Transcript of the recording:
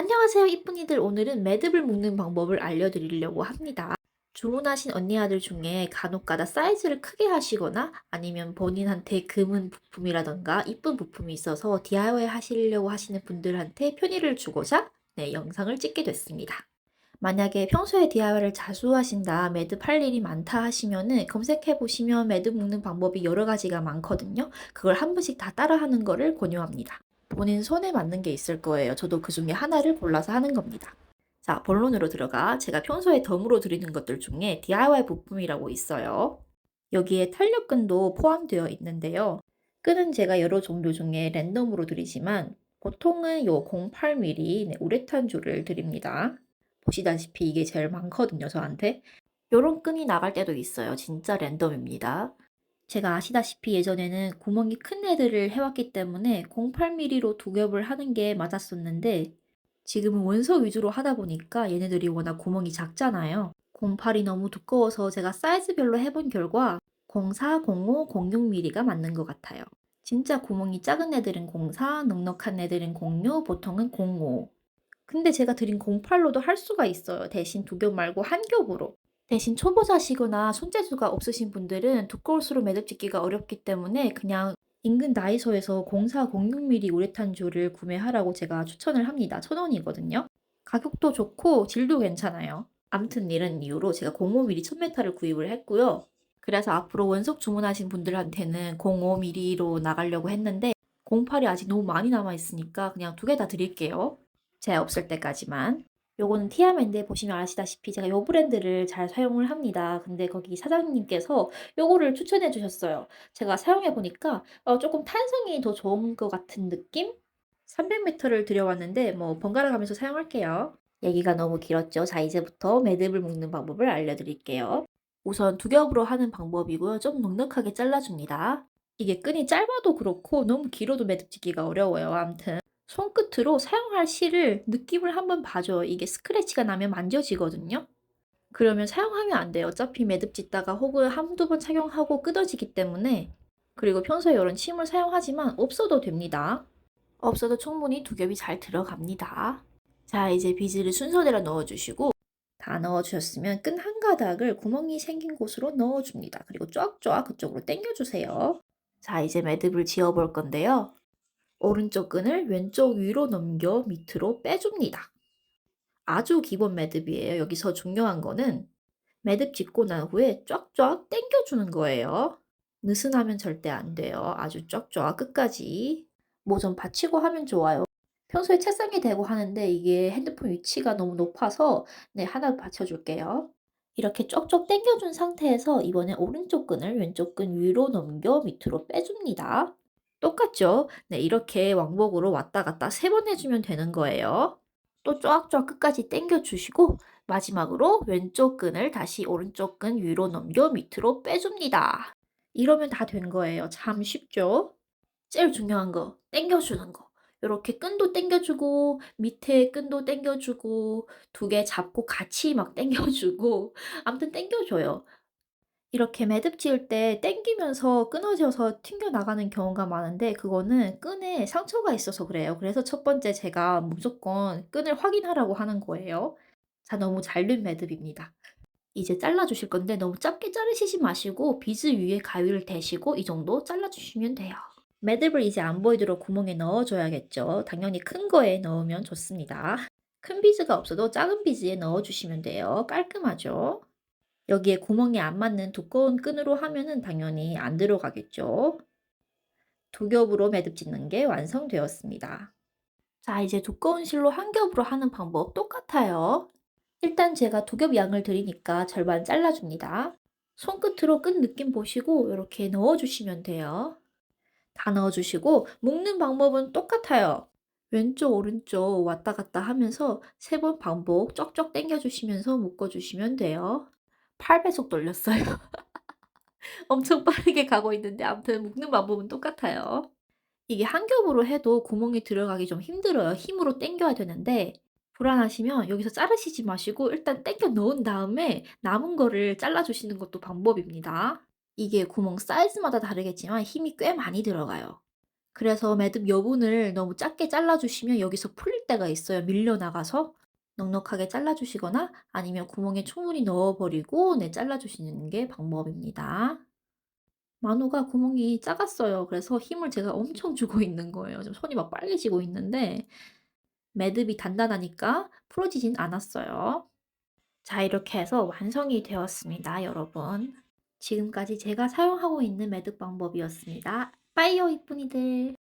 안녕하세요, 이쁜이들. 오늘은 매듭을 묶는 방법을 알려드리려고 합니다. 주문하신 언니 아들 중에 간혹가다 사이즈를 크게 하시거나 아니면 본인한테 금은 부품이라던가 이쁜 부품이 있어서 DIY 하시려고 하시는 분들한테 편의를 주고자 네, 영상을 찍게 됐습니다. 만약에 평소에 DIY를 자주 하신다, 매듭 할 일이 많다 하시면은 검색해 보시면 매듭 묶는 방법이 여러 가지가 많거든요. 그걸 한 번씩 다 따라하는 거를 권유합니다. 본인 손에 맞는 게 있을 거예요. 저도 그 중에 하나를 골라서 하는 겁니다. 자, 본론으로 들어가 제가 평소에 덤으로 드리는 것들 중에 DIY 부품이라고 있어요. 여기에 탄력끈도 포함되어 있는데요. 끈은 제가 여러 종류 중에 랜덤으로 드리지만 보통은 요 08mm 네, 우레탄 줄을 드립니다. 보시다시피 이게 제일 많거든요, 저한테. 요런 끈이 나갈 때도 있어요. 진짜 랜덤입니다. 제가 아시다시피 예전에는 구멍이 큰 애들을 해왔기 때문에 08mm로 두 겹을 하는 게 맞았었는데 지금은 원석 위주로 하다 보니까 얘네들이 워낙 구멍이 작잖아요. 08이 너무 두꺼워서 제가 사이즈별로 해본 결과 04, 05, 06mm가 맞는 것 같아요. 진짜 구멍이 작은 애들은 04, 넉넉한 애들은 06, 보통은 05. 근데 제가 드린 08로도 할 수가 있어요. 대신 두 겹 말고 한 겹으로. 대신 초보자시거나 손재주가 없으신 분들은 두꺼울수록 매듭 짓기가 어렵기 때문에 그냥 인근 다이소에서 04, 06mm 우레탄 줄을 구매하라고 제가 추천을 합니다. 천 원이거든요. 가격도 좋고 질도 괜찮아요. 아무튼 이런 이유로 제가 05mm 1000m를 구입을 했고요. 그래서 앞으로 원석 주문하신 분들한테는 05mm로 나가려고 했는데 08이 아직 너무 많이 남아 있으니까 그냥 두 개 다 드릴게요. 제가 없을 때까지만. 요거는 티아맨데 보시면 아시다시피 제가 요 브랜드를 잘 사용을 합니다. 근데 거기 사장님께서 요거를 추천해 주셨어요. 제가 사용해 보니까 어, 조금 탄성이 더 좋은 것 같은 느낌? 300m를 들여왔는데 뭐 번갈아 가면서 사용할게요. 얘기가 너무 길었죠. 자, 이제부터 매듭을 묶는 방법을 알려드릴게요. 우선 두 겹으로 하는 방법이고요. 좀 넉넉하게 잘라줍니다. 이게 끈이 짧아도 그렇고 너무 길어도 매듭 짓기가 어려워요. 아무튼 손끝으로 사용할 실을 느낌을 한번 봐줘요. 이게 스크래치가 나면 만져지거든요. 그러면 사용하면 안 돼요. 어차피 매듭 짓다가 혹은 한두 번 착용하고 끊어지기 때문에 그리고 평소에 이런 침을 사용하지만 없어도 됩니다. 없어도 충분히 두 겹이 잘 들어갑니다. 자, 이제 비즈를 순서대로 넣어주시고 다 넣어주셨으면 끈 한 가닥을 구멍이 생긴 곳으로 넣어줍니다. 그리고 쫙쫙 그쪽으로 당겨주세요. 자, 이제 매듭을 지어볼 건데요. 오른쪽 끈을 왼쪽 위로 넘겨 밑으로 빼줍니다. 아주 기본 매듭이에요. 여기서 중요한 거는 매듭 짓고 난 후에 쫙쫙 당겨주는 거예요. 느슨하면 절대 안 돼요. 아주 쫙쫙 끝까지. 뭐 좀 받치고 하면 좋아요. 평소에 책상에 대고 하는데 이게 핸드폰 위치가 너무 높아서 네, 하나 받쳐줄게요. 이렇게 쪽쪽 당겨준 상태에서 이번에 오른쪽 끈을 왼쪽 끈 위로 넘겨 밑으로 빼줍니다. 똑같죠? 네, 이렇게 왕복으로 왔다 갔다 세 번 해주면 되는 거예요. 또 쫙쫙 끝까지 당겨주시고 마지막으로 왼쪽 끈을 다시 오른쪽 끈 위로 넘겨 밑으로 빼줍니다. 이러면 다 된 거예요. 참 쉽죠? 제일 중요한 거, 당겨주는 거. 이렇게 끈도 당겨주고 밑에 끈도 당겨주고 두 개 잡고 같이 막 당겨주고 아무튼 당겨줘요. 이렇게 매듭 지을 때 당기면서 끊어져서 튕겨 나가는 경우가 많은데 그거는 끈에 상처가 있어서 그래요. 그래서 첫 번째 제가 무조건 끈을 확인하라고 하는 거예요. 자, 너무 잘된 매듭입니다. 이제 잘라주실 건데 너무 짧게 자르시지 마시고 비즈 위에 가위를 대시고 이 정도 잘라주시면 돼요. 매듭을 이제 안 보이도록 구멍에 넣어줘야겠죠. 당연히 큰 거에 넣으면 좋습니다. 큰 비즈가 없어도 작은 비즈에 넣어주시면 돼요. 깔끔하죠? 여기에 구멍이 안 맞는 두꺼운 끈으로 하면은 당연히 안 들어가겠죠. 두 겹으로 매듭 짓는 게 완성되었습니다. 자, 이제 두꺼운 실로 한 겹으로 하는 방법 똑같아요. 일단 제가 두 겹 양을 드리니까 절반 잘라줍니다. 손끝으로 끈 느낌 보시고 이렇게 넣어주시면 돼요. 다 넣어주시고 묶는 방법은 똑같아요. 왼쪽 오른쪽 왔다 갔다 하면서 세 번 반복 쩍쩍 당겨주시면서 묶어주시면 돼요. 8배속 돌렸어요. 엄청 빠르게 가고 있는데 아무튼 묶는 방법은 똑같아요. 이게 한 겹으로 해도 구멍이 들어가기 좀 힘들어요. 힘으로 당겨야 되는데 불안하시면 여기서 자르시지 마시고 일단 당겨 넣은 다음에 남은 거를 잘라주시는 것도 방법입니다. 이게 구멍 사이즈마다 다르겠지만 힘이 꽤 많이 들어가요. 그래서 매듭 여분을 너무 작게 잘라주시면 여기서 풀릴 때가 있어요. 밀려나가서. 넉넉하게 잘라주시거나 아니면 구멍에 충분히 넣어버리고 네, 잘라주시는 게 방법입니다. 만호가 구멍이 작았어요. 그래서 힘을 제가 엄청 주고 있는 거예요. 지금 손이 막 빨개지고 있는데 매듭이 단단하니까 풀어지진 않았어요. 자, 이렇게 해서 완성이 되었습니다, 여러분. 지금까지 제가 사용하고 있는 매듭 방법이었습니다. 빠이요, 이쁜이들.